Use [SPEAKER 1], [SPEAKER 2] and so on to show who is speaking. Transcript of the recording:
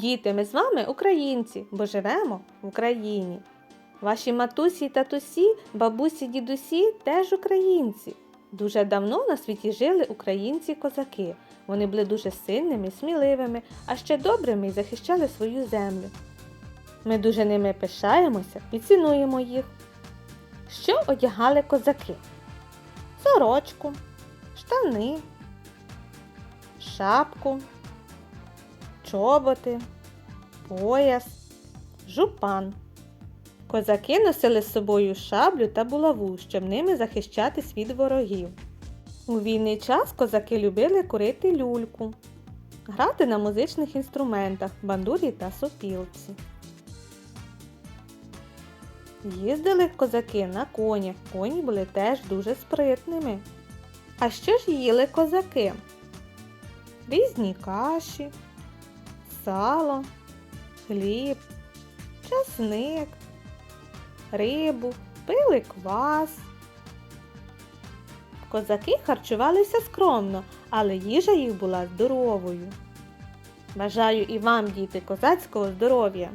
[SPEAKER 1] Діти, ми з вами українці, бо живемо в Україні. Ваші матусі й татусі, бабусі, дідусі теж українці. Дуже давно на світі жили українці-козаки. Вони були дуже сильними, сміливими, а ще добрими і захищали свою землю. Ми дуже ними пишаємося і цінуємо їх. Що одягали козаки? Сорочку, штани, шапку, чоботи, пояс, жупан. Козаки носили з собою шаблю та булаву, щоб ними захищатись від ворогів. У вільний час козаки любили курити люльку, грати на музичних інструментах, бандурі та сопілці. Їздили козаки на конях, коні були теж дуже спритними. А що ж їли козаки? Різні каші, сало, хліб, часник, рибу, пили квас. Козаки харчувалися скромно, але їжа їх була здоровою. Бажаю і вам, діти, козацького здоров'я!